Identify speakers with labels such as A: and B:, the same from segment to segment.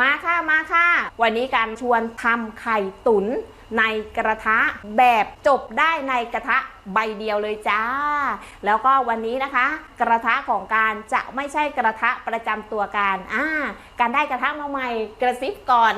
A: มาค่ะมาค่ะ วันนี้การชวนทำไข่ตุ๋นในกระทะแบบจบได้ในกระทะใบเดียวเลยจ้า แล้วก็วันนี้นะคะ กระทะของการจะไม่ใช่กระทะประจำตัวการอ่าการได้กระทะมาใหม่กระซิบก่อน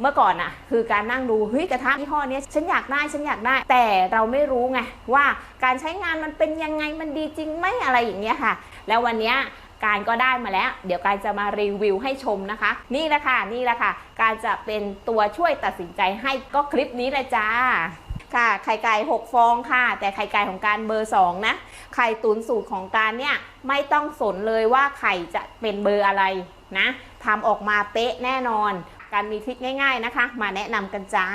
A: เมื่อก่อนอะคือการนั่งดูเฮ้ยกระทะยี่ห้อเนี้ยฉันอยากได้ฉันอยากได้ แต่เราไม่รู้ไงว่าการใช้งานมันเป็นยังไงมันดีจริงไหมอะไรอย่างเงี้ยค่ะ แล้ววันเนี้ย การก็ได้มาแล้ว เดี๋ยวการจะมารีวิวให้ชมนะคะ นี่แหละค่ะนี่แหละค่ะ การจะเป็นตัวช่วยตัดสินใจให้ก็คลิปนี้เลยจ้าค่ะไข่ไก่ 6 ฟองค่ะ แต่ไข่ไก่ของการเบอร์ 2 นะ ไข่ตุนสูตรของการเนี่ย ไม่ต้องสนเลยว่าไข่จะเป็นเบอร์อะไรนะทำออกมาเป๊ะแน่นอน การมีทริคง่าย ๆนะคะ มาแนะนำกันจ้า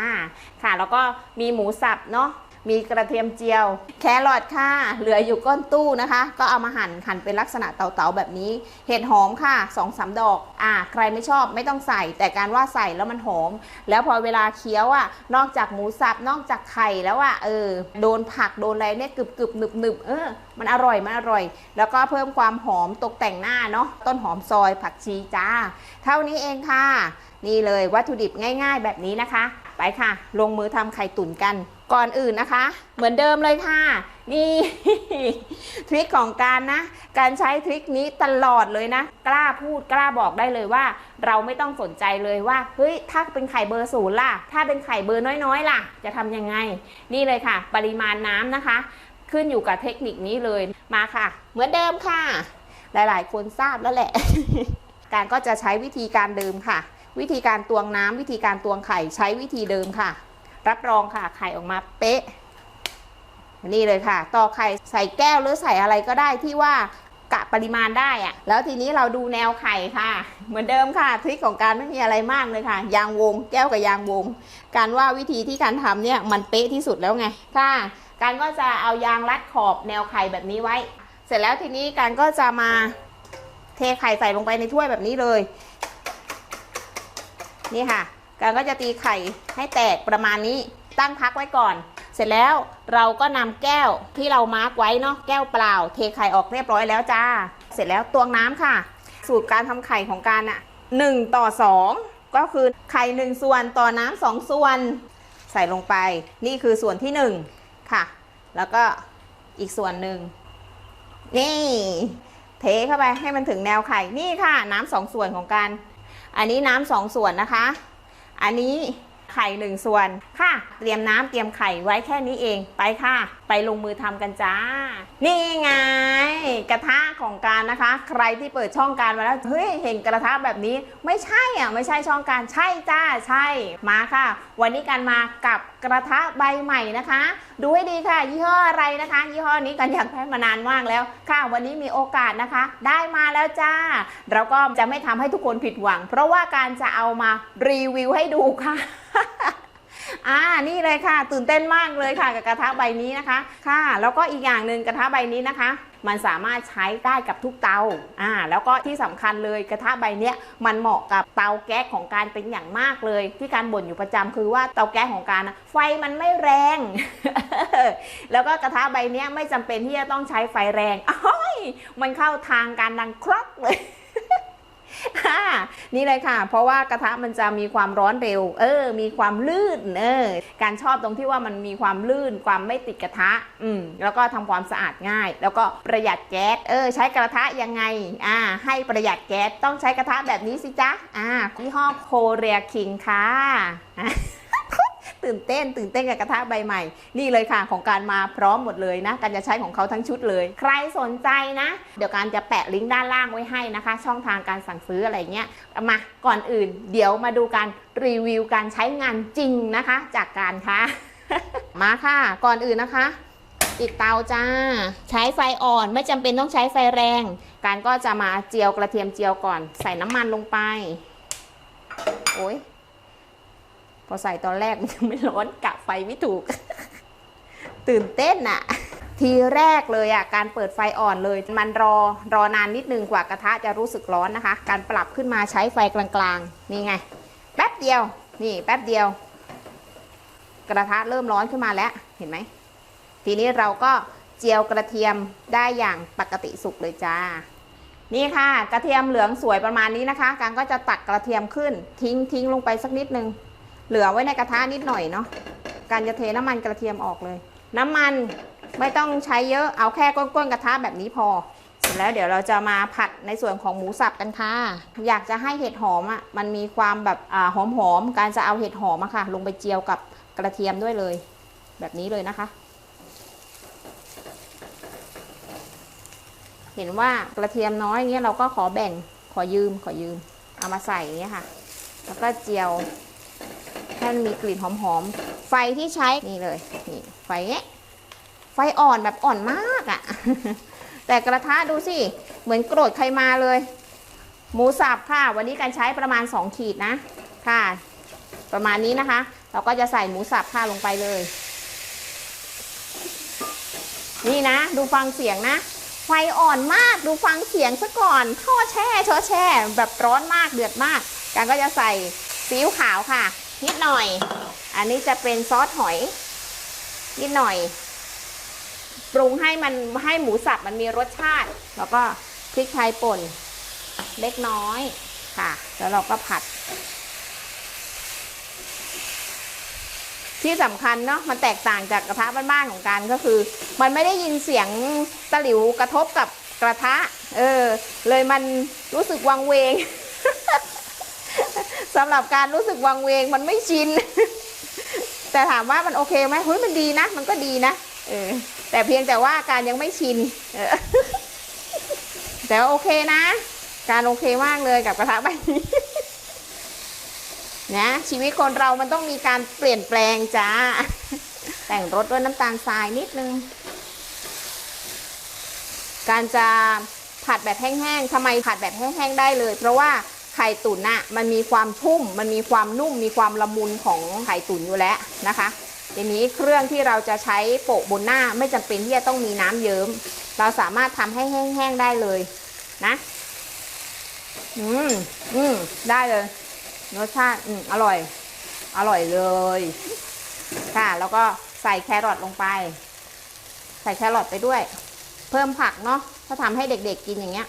A: ค่ะ แล้วก็มีหมูสับเนาะ มีกระเทียมเจียว แครอทค่ะ เหลืออยู่ก้นตู้นะคะ ก็เอามาหั่นหั่นเป็นลักษณะเต๋าๆแบบนี้ เห็ดหอมค่ะ2อสามดอก อ่า ใครไม่ชอบไม่ต้องใส่ แต่การว่าใส่แล้วมันหอม แล้วพอเวลาเคี้ยวอะ นอกจากหมูสับ นอกจากไข่แล้วอะ เออ โดนผักโดนอะไรเนี่ยกรึบกรึบหนึบหนึบเออ มันอร่อยมันอร่อย แล้วก็เพิ่มความหอมตกแต่งหน้าเนาะ ต้นหอมซอยผักชีจ้า เท่านี้เองค่ะ นี่เลยวัตถุดิบง่าย ๆ แบบนี้นะคะ ไปค่ะ ลงมือทำไข่ตุ๋นกัน ก่อนอื่นนะคะ เหมือนเดิมเลยค่ะ นี่ ทริคของการนะ การใช้ทริคนี้ตลอดเลยนะ กล้าพูดกล้าบอกได้เลยว่า เราไม่ต้องสนใจเลยว่าเฮ้ยถ้าเป็นไข่เบอร์ศูนย์ล่ะ ถ้าเป็นไข่เบอร์น้อยๆ ล่ะ จะทำยังไง นี่เลยค่ะ ปริมาณน้ำนะคะ ขึ้นอยู่กับเทคนิคนี้เลยมาค่ะ เหมือนเดิมค่ะ หลายๆ คนทราบแล้วแหละ การก็จะใช้วิธีการเดิมค่ะ วิธีการตวงน้ำวิธีการตวงไข่ใช้วิธีเดิมค่ะ รับรองค่ะไข่ออกมาเป๊ะ นี่เลยค่ะ ต่อไข่ใส่แก้วหรือใส่อะไรก็ได้ที่ว่ากะปริมาณได้อะแล้วทีนี้เราดูแนวไข่ค่ะ เหมือนเดิมค่ะทริคของการไม่มีอะไรมากเลยค่ะ ยางวง แก้วกับยางวง การว่าวิธีที่การทำเนี่ยมันเป๊ะที่สุดแล้วไงค่ะ การก็จะเอายางรัดขอบแนวไข่แบบนี้ไว้ เสร็จแล้วทีนี้การก็จะมาเทไข่ใส่ลงไปในถ้วยแบบนี้เลย นี่ค่ะ การก็จะตีไข่ให้แตกประมาณนี้ตั้งพักไว้ก่อน เสร็จแล้วเราก็นำแก้วที่เรามาร์กไว้เนาะแก้วเปล่า เทไข่ออกเรียบร้อยแล้วจ้า เสร็จแล้วตวงน้ำค่ะ สูตรการทำไข่ของการอะหนึ่งต่อสองก็คือไข่หนึ่งส่วนต่อน้ำสองส่วน ใส่ลงไป นี่คือส่วนที่หนึ่งค่ะ แล้วก็อีกส่วนหนึ่งนี่ เทเข้าไปให้มันถึงแนวไข่นี่ค่ะ น้ำสองส่วนของการ อันนี้น้ำสองส่วนนะคะ อันนี้ไข่หนึ่งส่วนค่ะ เตรียมน้ำเตรียมไข่ไว้แค่นี้เองไปค่ะ ไปลงมือทำกันจ้า นี่ไง กระทะของการนะคะ ใครที่เปิดช่องการมาแล้วเฮ้ยเห็นกระทะแบบนี้ ไม่ใช่อะไม่ใช่ช่องการใช่จ้าใช่มาค่ะ วันนี้การมากับ กระทะใบใหม่นะคะ ดูให้ดีค่ะ ยี่ห้ออะไรนะคะ ยี่ห้อนี้กันอยากได้มานานมากแล้วค่ะ วันนี้มีโอกาสนะคะ ได้มาแล้วจ้า เราก็จะไม่ทำให้ทุกคนผิดหวัง เพราะว่าการจะเอามารีวิวให้ดูค่ะอ่า นี่เลยค่ะ ตื่นเต้นมากเลยค่ะ กับกระทะใบนี้นะคะ ค่ะ แล้วก็อีกอย่างหนึ่งกระทะใบนี้นะคะ มันสามารถใช้ได้กับทุกเตาอ่าแล้วก็ที่สำคัญเลยกระทะใบเนี้ยมันเหมาะกับเตาแก๊สของการเป็นอย่างมากเลย ที่การบ่นอยู่ประจำคือว่าเตาแก๊สของการนะไฟมันไม่แรง แล้วก็กระทะใบเนี้ยไม่จำเป็นที่จะต้องใช้ไฟแรงอ้อยมันเข้าทางการดังครอกเลย นี่เลยค่ะ เพราะว่ากระทะมันจะมีความร้อนเร็ว เออ มีความลื่น เออ การชอบตรงที่ว่ามันมีความลื่น ความไม่ติดกระทะ อืม แล้วก็ทำความสะอาดง่าย แล้วก็ประหยัดแก๊ส เออ ใช้กระทะยังไง อ่า ให้ประหยัดแก๊ส ต้องใช้กระทะแบบนี้สิจ๊ะ อ่ายี่ห้อโคเรียคิงค่ะ ตื่นเต้น ตื่นเต้นกับกระทะใบใหม่ นี่เลยค่ะของการมาพร้อมหมดเลยนะการจะใช้ของเขาทั้งชุดเลย ใครสนใจนะ เดี๋ยวการจะแปะลิงก์ด้านล่างไว้ให้นะคะ ช่องทางการสั่งซื้ออะไรเงี้ยมาก่อนอื่น เดี๋ยวมาดูการรีวิวการใช้งานจริงนะคะ จากการค่ะ มาค่ะ ก่อนอื่นนะคะติดเตาจ้า ใช้ไฟอ่อนไม่จำเป็นต้องใช้ไฟแรง การก็จะมาเจียวกระเทียมเจียวก่อน ใส่น้ำมันลงไป โอ้ย อใส่ตอนแรกมันยังไม่ร้อนกะไฟไม่ถูก ตื่นเต้นอะทีแรกเลยอะการเปิดไฟอ่อนเลย มันรอรอนานนิดนึงกว่ากระทะจะรู้สึกร้อนนะคะ การปรับขึ้นมาใช้ไฟกลางๆนี่ไง แป๊บเดียวนี่แป๊บเดียว กระทะเริ่มร้อนขึ้นมาแล้วเห็นไหมทีนี้เราก็เจียวกระเทียมได้อย่างปกติสุกเลยจ้า นี่ค่ะ กระเทียมเหลืองสวยประมาณนี้นะคะการก็จะตักกระเทียมขึ้น ทิ้งทิ้งลงไปสักนิดนึง เหลือไว้ในกระทะนิดหน่อยเนาะการจะเทน้ำมันกระเทียมออกเลย น้ำมันไม่ต้องใช้เยอะเอาแค่ก้นๆกระทะแบบนี้พอ เสร็จแล้วเดี๋ยวเราจะมาผัดในส่วนของหมูสับกันค่ะ อยากจะให้เห็ดหอมอะมันมีความแบบอหอมๆการจะเอาเห็ดหอมอะค่ะ ลงไปเจียวกับกระเทียมด้วยเลย แบบนี้เลยนะคะ เห็นว่ากระเทียมน้อยเงี้ยเราก็ขอแบ่งขอยืมขอยืม เอามาใส่เงี้ยค่ะ แล้วก็เจียว ให้มันมีกลิ่นหอมๆ ไฟที่ใช้นี่เลยนี่ไฟเนี้ยไฟอ่อนแบบอ่อนมากอะ่ะ แต่กระทะดูสิ เหมือนโกรธใครมาเลย หมูสับค่ะ วันนี้การใช้ประมาณ 2 ขีดนะ ค่ะ ประมาณนี้นะคะ เราก็จะใส่หมูสับค่ะลงไปเลย นี่นะ ดูฟังเสียงนะ ไฟอ่อนมากดูฟังเสียงซะก่อนท่อแช่ช่อแช่ แบบร้อนมากเดือดมาก การก็จะใส่ซีอิ๊วขาวค่ะ นิดหน่อย อันนี้จะเป็นซอสหอย นิดหน่อย ปรุงให้มันให้หมูสับมันมีรสชาติ แล้วก็พริกไทยป่นเล็กน้อยค่ะ แล้วเราก็ผัด ที่สำคัญเนาะมันแตกต่างจากกระทะบ้านๆของกันก็คือ มันไม่ได้ยินเสียงตะหลิวกระทบกับกระทะ เออ เลยมันรู้สึกวังเวง สำหรับการรู้สึกวังเวงมันไม่ชิน แต่ถามว่ามันโอเคไหมเฮ้ยมันดีนะ มันก็ดีนะเออแต่เพียงแต่ว่าการยังไม่ชินเออแต่ว่าโอเคนะ การโอเคมากเลยกับกระทะใบนี้นะชีวิตคนเรามันต้องมีการเปลี่ยนแปลงจ้า แต่งรสด้วยน้ำตาลทรายนิดนึง การจะผัดแบบแห้งๆทำไมผัดแบบแห้งๆได้เลย เพราะว่า ไข่ตุ๋นน่ะมันมีความชุ่ม มันมีความนุ่ม มีความละมุนของไข่ตุ๋นอยู่แล้วนะคะทีนี้เครื่องที่เราจะใช้โปะบนหน้าไม่จำเป็นที่จะต้องมีน้ำเยิ้ม เราสามารถทำให้แห้งๆได้เลยนะอืมอืมได้เลยรสชาติอืมอร่อย อร่อยเลย ค่ะ แล้วก็ใส่แครอทลงไป ใส่แครอทไปด้วย เพิ่มผักเนาะถ้าทำให้เด็กๆกินอย่างเงี้ย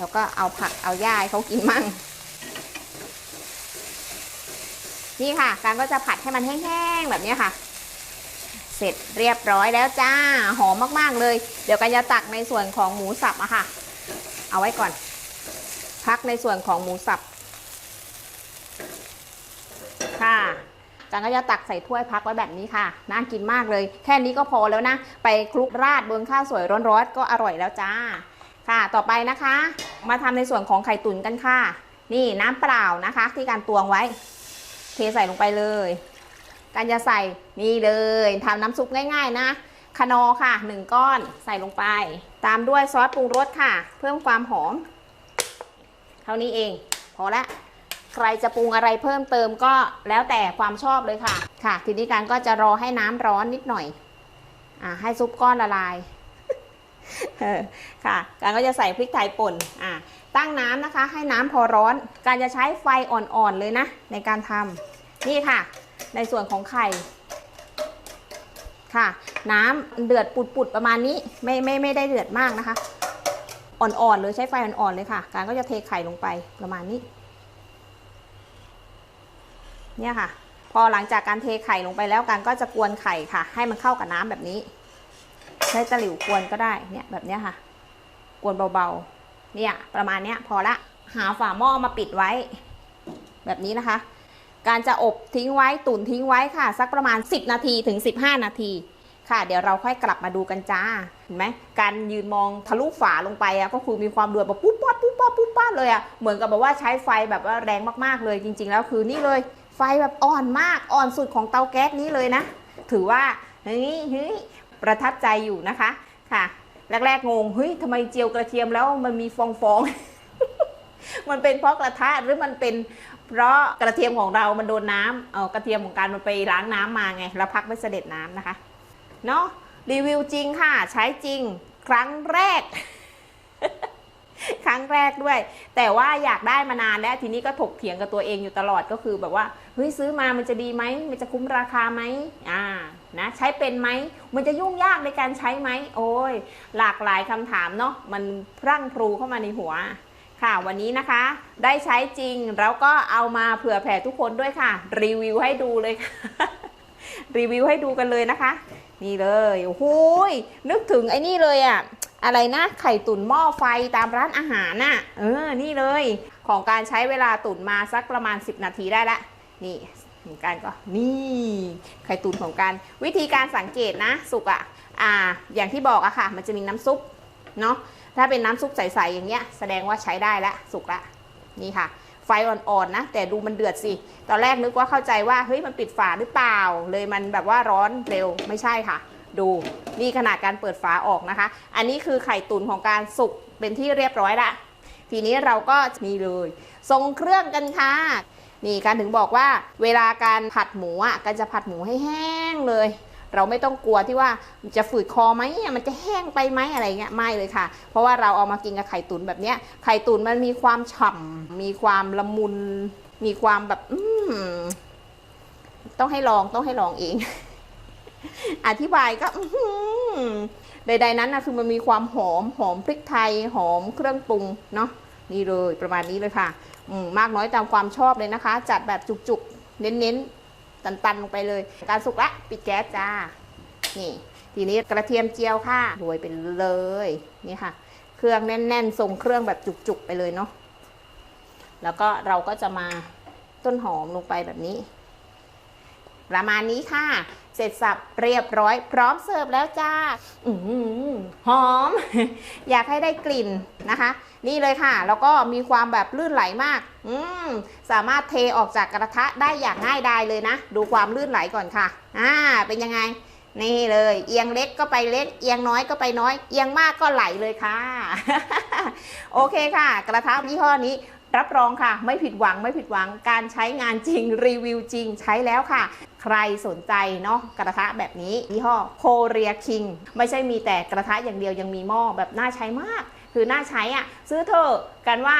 A: แล้วก็เอาผักเอาหญ้าให้เขากินมั่ง นี่ค่ะ การก็จะผัดให้มันแห้งๆแบบนี้ค่ะ เสร็จเรียบร้อยแล้วจ้า หอมมากๆเลย เดี๋ยวกันจะตักในส่วนของหมูสับอะค่ะ เอาไว้ก่อน พักในส่วนของหมูสับ ค่ะจังก็จะตักใส่ถ้วยพักไว้แบบนี้ค่ะ น่ากินมากเลย แค่นี้ก็พอแล้วนะ ไปคลุกราดบนข้าวสวยร้อนๆก็อร่อยแล้วจ้า ค่ะ ต่อไปนะคะ มาทำในส่วนของไข่ตุ๋นกันค่ะ นี่น้ำเปล่านะคะ ที่การตวงไว้ เทใส่ลงไปเลย การจะใส่นี่เลยทำน้ำซุปง่าย ๆ นะคานอค่ะหนึ่งก้อนใส่ลงไป ตามด้วยซอสปรุงรสค่ะ เพิ่มความหอม เท่านี้เอง พอละใครจะปรุงอะไรเพิ่มเติมก็แล้วแต่ความชอบเลยค่ะ ค่ะ ทีนี้การก็จะรอให้น้ำร้อนนิดหน่อย อ่าให้ซุปก้อนละลาย ค่ะ การก็จะใส่พริกไทยป่นอ่าตั้งน้ำนะคะ ให้น้ำพอร้อน การจะใช้ไฟอ่อนๆเลยนะ ในการทำนี่ค่ะ ในส่วนของไข่ค่ะ น้ำเดือดปุดๆประมาณนี้ไม่ไม่ไม่ได้เดือดมากนะคะ อ่อนๆเลยใช้ไฟอ่อนๆเลยค่ะ การก็จะเทไข่ลงไปประมาณนี้ เนี่ยค่ะ พอหลังจากการเทไข่ลงไปแล้วกันก็จะกวนไข่ค่ะ ให้มันเข้ากับน้ำแบบนี้ ใช้ตะหลิวกวนก็ได้เนี่ยแบบนี้ค่ะ กวนเบาๆเนี่ยประมาณเนี้ยพอละหาฝาหม้อมาปิดไว้ แบบนี้นะคะ การจะอบทิ้งไว้ตุ๋นทิ้งไว้ค่ะ สักประมาณ 10 นาทีถึง 15 นาทีค่ะ เดี๋ยวเราค่อยกลับมาดูกันจ้าเห็นไหมการยืนมองทะลุฝาลงไปอะก็คือมีความเดือดแบบปุ๊บป๊อดปุ๊บป๊อดปุ๊บป๊อดเลยอะเหมือนกับแบบว่าใช้ไฟแบบว่าแรงมากๆเลยจริง ๆ แล้วคือนี่เลยไฟแบบอ่อนมากอ่อนสุดของเตาแก๊สนี้เลยนะ ถือว่าเฮ้ยเฮ้ย ประทับใจอยู่นะคะค่ะ แรกๆงงเฮ้ยทำไมเจียวกระเทียมแล้วมันมีฟองฟองมันเป็นเพราะกระทะหรือมันเป็นเพราะกระเทียมของเรามันโดนน้ำเออกระเทียมของการมันไปล้างน้ำมาไงแล้วพักไม่เสด็จน้ำนะคะเนาะรีวิวจริงค่ะ ใช้จริงครั้งแรก ครั้งแรกด้วย แต่ว่าอยากได้มานานแล้วทีนี้ก็ถกเถียงกับตัวเองอยู่ตลอดก็คือแบบว่าเฮ้ยซื้อมามันจะดีไหมมันจะคุ้มราคาไหมอ่านะใช้เป็นไหมมันจะยุ่งยากในการใช้ไหมโอ้ยหลากหลายคำถามเนาะมันพรั่งพรูเข้ามาในหัวค่ะวันนี้นะคะได้ใช้จริงแล้วก็เอามาเผื่อแผ่ทุกคนด้วยค่ะ รีวิวให้ดูเลยค่ะรีวิวให้ดูกันเลยนะคะ นี่เลยโอ้โหยนึกถึงไอ้นี่เลยอะอะไรนะไข่ตุ๋นหม้อไฟตามร้านอาหารน่ะเออนี่เลย ของการใช้เวลาตุ๋นมาสักประมาณ 10 นาทีได้ละ นี่ของการก็นี่ไข่ตุ๋นของการวิธีการสังเกตนะ สุกอะอ่า อย่างที่บอกอะค่ะ มันจะมีน้ำซุปเนาะถ้าเป็นน้ำซุปใสๆอย่างเงี้ยแสดงว่าใช้ได้ละสุกละนี่ค่ะ ฟอ่อนๆนะ แต่ดูมันเดือดสิ ตอนแรกนึกว่าเข้าใจว่าเฮ้ยมันปิดฝาหรือเปล่า เลยมันแบบว่าร้อนเร็วไม่ใช่ค่ะ ดูนี่ขนาดการเปิดฝาออกนะคะ อันนี้คือไข่ตุ๋นของการสุกเป็นที่เรียบร้อยละทีนี้เราก็นี่เลยทรงเครื่องกันค่ะนี่การถึงบอกว่าเวลาการผัดหมูอะการจะผัดหมูให้แห้งเลย เราไม่ต้องกลัวที่ว่าจะฝืดคอไหมมันจะแห้งไปไหมอะไรเงี้ยไม่เลยค่ะ เพราะว่าเราเอามากินกับไข่ตุ๋นแบบเนี้ยไข่ตุ๋นมันมีความฉ่ำมีความละมุน มีความแบบอืต้องให้ลองต้องให้ลองเอง อธิบายก็ใดๆนั้นนะคือมันมีความหอมหอมพริกไทยหอมเครื่องปรุงเนาะนี่เลยประมาณนี้เลยค่ะมมากน้อยตามความชอบเลยนะคะ จัดแบบจุกๆ เน้นๆ ตันๆลงไปเลย การสุกละปิดแก๊สจ้า นี่ ทีนี้กระเทียมเจียวค่ะโรยไปเลยนี่ค่ะ เครื่องแน่นๆทรงเครื่องแบบจุกๆไปเลยเนาะแล้วก็เราก็จะมาต้นหอมลงไปแบบนี้ ประมาณนี้ค่ะ สร็จสับเรียบร้อย พร้อมเสิร์ฟแล้วจ้าอืมหอม อยากให้ได้กลิ่นนะคะ นี่เลยค่ะ แล้วก็มีความแบบลื่นไหลมาก อืมสามารถเทออกจากกระทะได้อย่างง่ายดายเลยนะ ดูความลื่นไหลก่อนค่ะ อ่า เป็นยังไง นี่เลย เอียงเล็กก็ไปเล็ก เอียงน้อยก็ไปน้อย เอียงมากก็ไหลเลยค่ะ โอเคค่ะ กระทะยี่ห้อนี้ รับรองค่ะ ไม่ผิดหวังไม่ผิดหวังการใช้งานจริงรีวิวจริงใช้แล้วค่ะ ใครสนใจเนาะกระทะแบบนี้ยี่ห้อโคเรียคิงไม่ใช่มีแต่กระทะอย่างเดียวยังมีหม้อแบบน่าใช้มาก คือน่าใช้อะ ซื้อเถอะกันว่า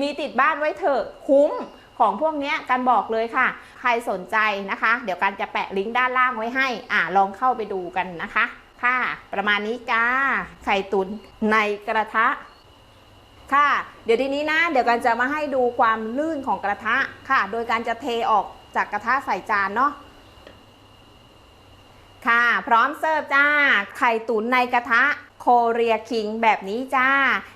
A: มีติดบ้านไว้เถอะคุ้มของพวกนี้กันบอกเลยค่ะ ใครสนใจนะคะ เดี๋ยวกันจะแปะลิงก์ด้านล่างไว้ให้ อ่าลองเข้าไปดูกันนะคะ ค่ะ ประมาณนี้จ้าไข่ตุนในกระทะ ค่ะ เดี๋ยวทีนี้นะ เดี๋ยวกันจะมาให้ดูความลื่นของกระทะค่ะ โดยการจะเทออกจากกระทะใส่จานเนาะค่ะ พร้อมเสิร์ฟจ้า ไข่ตุ๋นในกระทะโคเรียคิงแบบนี้จ้า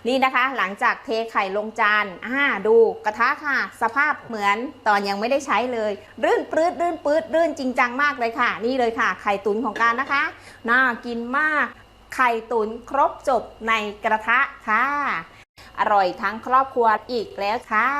A: นี่นะคะ หลังจากเทไข่ลงจานอ่าดูกระทะค่ะ สภาพเหมือนตอนยังไม่ได้ใช้เลย รื่นปื้ดรื่นปื๊ดรื่นจริงจังมากเลยค่ะ นี่เลยค่ะ ไข่ตุ๋นของการนะคะ น่ากินมาก ไข่ตุ๋นครบจบในกระทะค่ะ อร่อยทั้งครอบครัวอีกแล้วค่ะ